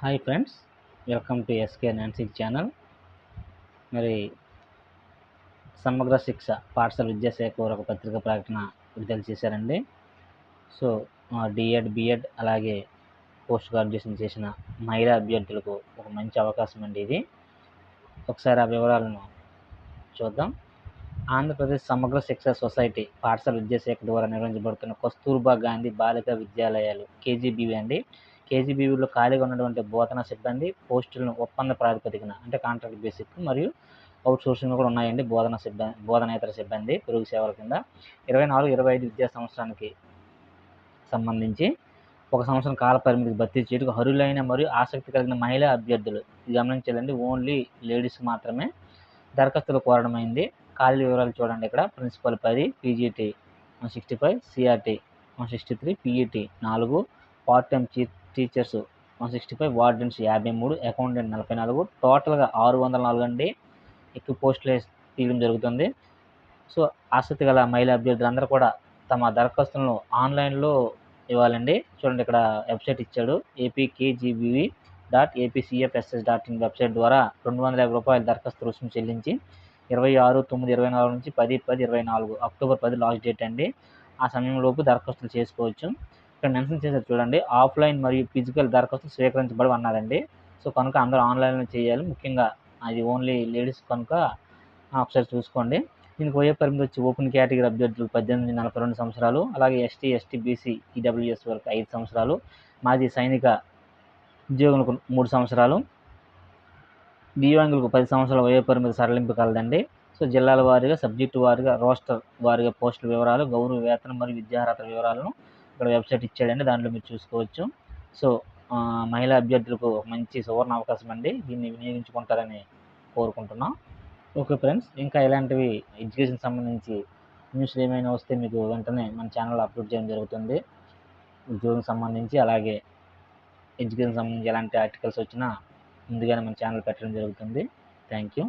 Hi friends welcome to SK నాన్సింగ్ channel. మరి సమగ్ర శిక్ష పాఠశాల విద్యాశాఖ వారు ఒక పత్రిక ప్రకటన విడుదల చేశారండి. సో డిఎడ్ బిఎడ్ అలాగే పోస్ట్ గ్రాడ్యుయేషన్ చేసిన మహిళా అభ్యర్థులకు ఒక మంచి అవకాశం అండి ఇది. ఒకసారి ఆ వివరాలను చూద్దాం. ఆంధ్రప్రదేశ్ సమగ్ర శిక్ష సొసైటీ పాఠశాల విద్యాశాఖ ద్వారా నిర్వహించబడుతున్న కస్తూర్బా గాంధీ బాలికా విద్యాలయాలు కేజీబీవీ అండి. కేజీబీవీలో ఖాళీగా ఉన్నటువంటి బోధనా సిబ్బంది పోస్టులను ఒప్పంద ప్రాతిపదికన అంటే కాంట్రాక్ట్ బేసిక్ మరియు అవుట్ సోర్సింగ్ కూడా ఉన్నాయండి బోధన సిబ్బంది బోధనేతర సిబ్బంది పెరుగు సేవల కింద. ఇరవై నాలుగు ఇరవై ఐదు విద్యా సంవత్సరానికి సంబంధించి ఒక సంవత్సరం కాల పరిమితికి భర్తీ చేయడానికి అర్హులైన మరియు ఆసక్తి కలిగిన మహిళా అభ్యర్థులు. ఇది గమనించాలండి ఓన్లీ లేడీస్ మాత్రమే దరఖాస్తులు కోరడమైంది ఖాళీ వివరాలు చూడండి ఇక్కడ. ప్రిన్సిపల్ పది PGT one sixty five CRT one sixty three PET నాలుగు part time teachers one sixty five wardens యాభై మూడు అకౌంటెంట్ నలభై నాలుగు టోటల్గా ఆరు వందల నాలుగు అండి. ఎక్కువ పోస్టులు తీయడం జరుగుతుంది. సో ఆసక్తి గల మహిళా అభ్యర్థులందరూ కూడా తమ దరఖాస్తులను ఆన్లైన్లో ఇవ్వాలండి. చూడండి ఇక్కడ వెబ్సైట్ ఇచ్చాడు. APKGBV dot APCFSS dot in website ద్వారా రెండు వందల యాభై రూపాయల దరఖాస్తు రుసుము చెల్లించి ఇరవై ఆరు తొమ్మిది ఇరవై నాలుగు నుంచి పది పది ఇరవై నాలుగు అక్టోబర్ పది లాస్ట్ డేట్ అండి. ఆ సమయంలోపు దరఖాస్తులు చేసుకోవచ్చు. ఇక్కడ మెన్షన్ చేశారు చూడండి. ఆఫ్లైన్ మరియు ఫిజికల్ దరఖాస్తు స్వీకరించబడి అన్నారండి. సో కనుక అందరూ ఆన్లైన్లో చేయాలి. ముఖ్యంగా అది ఓన్లీ లేడీస్ కనుక ఒకసారి చూసుకోండి. దీనికి వయో పరిమితి వచ్చి ఓపెన్ కేటగిరీ అభ్యర్థులు పద్దెనిమిది నలభై రెండు సంవత్సరాలు అలాగే ఎస్టీ ఎస్టీ బీసీ ఈడబ్ల్యూఎస్ వరకు ఐదు సంవత్సరాలు మాజీ సైనిక ఉద్యోగులకు మూడు సంవత్సరాలు దివ్యాంగులకు పది సంవత్సరాల వయో పరిమితి సడలింపు కలదండి. సో జిల్లాల వారీగా సబ్జెక్టు వారీగా రోస్టర్ వారీగా పోస్టుల వివరాలు గౌరవ వేతనం మరియు విద్యార్హత వివరాలను ఇక్కడ వెబ్సైట్ ఇచ్చాడండి దాంట్లో మీరు చూసుకోవచ్చు. సో మహిళా అభ్యర్థులకు మంచి సువర్ణ అవకాశం అండి. దీన్ని వినియోగించుకుంటారని కోరుకుంటున్నాం. ఓకే ఫ్రెండ్స్ ఇంకా ఇలాంటివి ఎడ్యుకేషన్ సంబంధించి న్యూస్లు ఏమైనా వస్తే మీకు వెంటనే మన ఛానల్ అప్లోడ్ చేయడం జరుగుతుంది. ఉద్యోగం సంబంధించి అలాగే ఎడ్యుకేషన్ సంబంధించి ఎలాంటి ఆర్టికల్స్ వచ్చినా ముందుగానే మన ఛానల్ పెట్టడం జరుగుతుంది. Thank you.